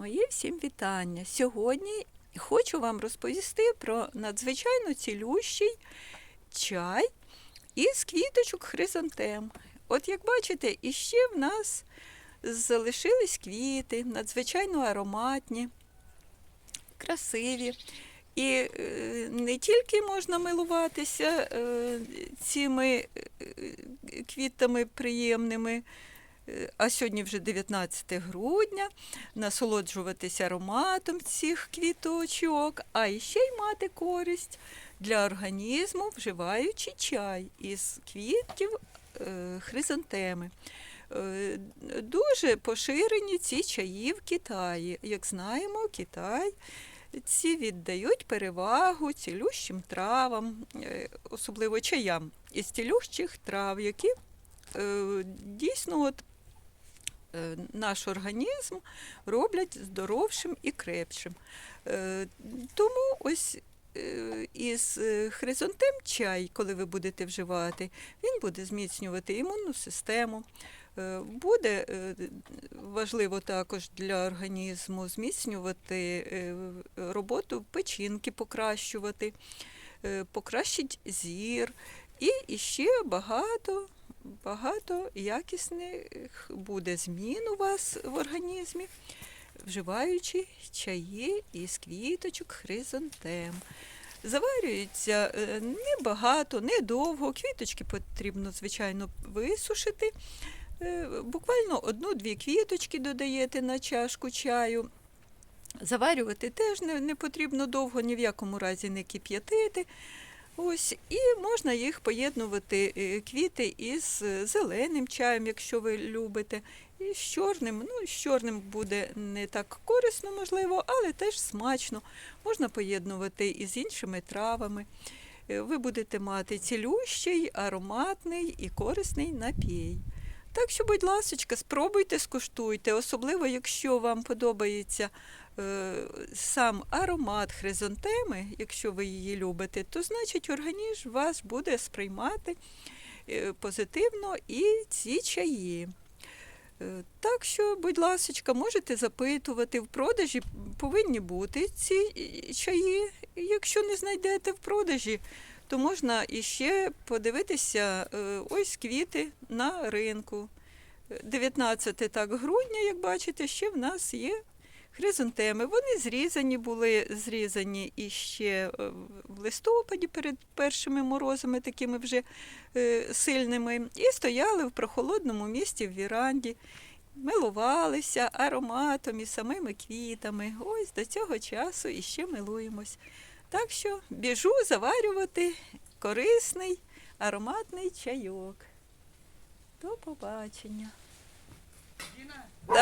Мої всім вітання. Сьогодні хочу вам розповісти про надзвичайно цілющий чай із квіточок хризантем. От як бачите, іще в нас залишились квіти, надзвичайно ароматні, красиві. І е, не тільки можна милуватися е, цими е, квітами приємними, а сьогодні вже 19 грудня, насолоджуватися ароматом цих квіточок, а ще й мати користь для організму, вживаючи чай із квітків е, хризантеми. Е, Дуже поширені ці чаї в Китаї. Як знаємо, Китай ці віддають перевагу цілющим травам, е, особливо чаям із цілющих трав, які дійсно от, наш організм роблять здоровшим і крепшим. Е, Тому ось е, із е, хризантем чай, коли ви будете вживати, він буде зміцнювати імунну систему. Е, Буде е, важливо також для організму зміцнювати е, роботу печінки, покращувати, е, покращить зір і ще багато, багато якісних буде змін у вас в організмі, вживаючи чаї із квіточок хризантем. Заварюється е, небагато, недовго. Квіточки потрібно, звичайно, висушити. Е, Буквально одну-дві квіточки додаєте на чашку чаю. Заварювати теж не, не потрібно довго, ні в якому разі не кип'ятити. Ось, і можна їх поєднувати е, квіти із е, зеленим чаєм, якщо ви любите, і з чорним. Ну, з чорним буде не так корисно, можливо, але теж смачно. Можна поєднувати із іншими травами. Е, Ви будете мати цілющий, ароматний і корисний напій. Так що, будь ласочка, спробуйте, скуштуйте, особливо, якщо вам подобається е, сам аромат хризантеми, якщо ви її любите, то значить організм вас буде сприймати е, позитивно і ці чаї. Е, Так що, будь ласочка, можете запитувати, в продажі повинні бути ці е, чаї. Якщо не знайдете в продажі, то можна іще подивитися е, ось квіти на ринку. 19 так грудня, як бачите, ще в нас є хризантеми. Вони зрізані були, зрізані іще е, в листопаді перед першими морозами, такими вже е, сильними, і стояли в прохолодному місті в віранді, милувалися ароматом і самими квітами. Ось до цього часу іще милуємось. Так що біжу заварювати корисний ароматний чайок. До побачення. До